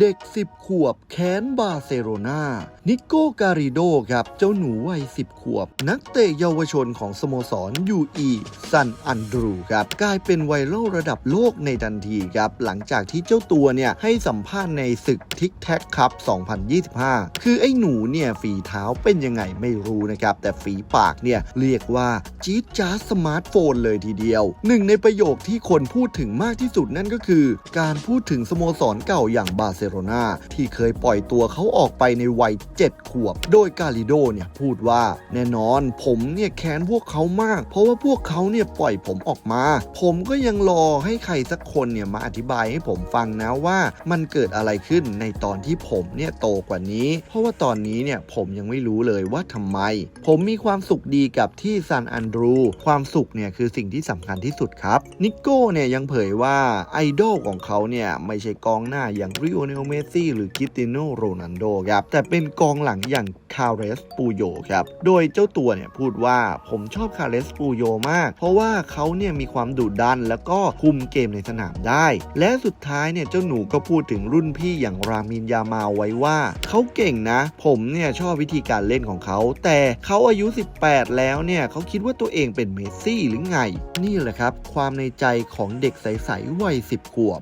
เด็ก 10 ขวบแค้นบาร์เซโลนานิโก้การิโดครับ เจ้าหนูวัย 10 ขวบ นักเตะเยาวชนของสโมสรยูอีซันอันดรูครับ กลายเป็นไวรัลระดับโลกในทันทีครับ หลังจากที่เจ้าตัวเนี่ยให้สัมภาษณ์ในศึกทิกแท็กคัพ2025 คือไอ้หนูเนี่ยฝีเท้าเป็นยังไงไม่รู้นะครับ แต่ฝีปากเนี่ยเรียกว่าจี๊ดจ้าสมาร์ทโฟนเลยทีเดียว หนึ่งในประโยคที่คนพูดถึงมากที่สุดนั่นก็คือ การพูดถึงสโมสรเก่าอย่างบาร์เซโลนาที่เคยปล่อยตัวเขาออกไปในวัย 7 ขวบ โดยกาลิโดเนี่ยพูดว่าแน่นอนผมเนี่ยแค้นพวกเขามาก เพราะว่าพวกเขาเนี่ยปล่อยผมออกมา ผมก็ยังรอให้ใครสักคนเนี่ยมาอธิบายให้ผมฟังนะว่ามันเกิดอะไรขึ้นในตอนที่ผมเนี่ยโตกว่านี้ เพราะว่าตอนนี้เนี่ยผมยังไม่รู้เลยว่าทำไม ผมมีความสุขดีกับที่ซานอันดรู ความสุขเนี่ยคือสิ่งที่สำคัญที่สุดครับ นิโก้เนี่ยยังเผยว่าไอดอลของเขาเนี่ยไม่ใช่กองหน้าอย่างริโอเนลเมซี่หรือคิสตียโนโรนัลโดครับแต่เป็นกองหลังอย่างคาเรสปูโยครับโดยเจ้าตัวเนี่ยพูดว่าผมชอบคาเรสปูโยมาก เพราะว่าเขาเนี่ยมีความดุดันแล้วก็คุมเกมในสนามได้ และสุดท้ายเนี่ยเจ้าหนูก็พูดถึงรุ่นพี่อย่างรามินยามาไว้ว่า เขาเก่งนะ ผมเนี่ยชอบวิธีการเล่นของเขา แต่เขาอายุ 18 แล้วเนี่ยเขาคิดว่าตัวเองเป็นเมสซี่หรือไง นี่แหละครับ ความในใจของเด็กใสๆวัย 10 ขวบ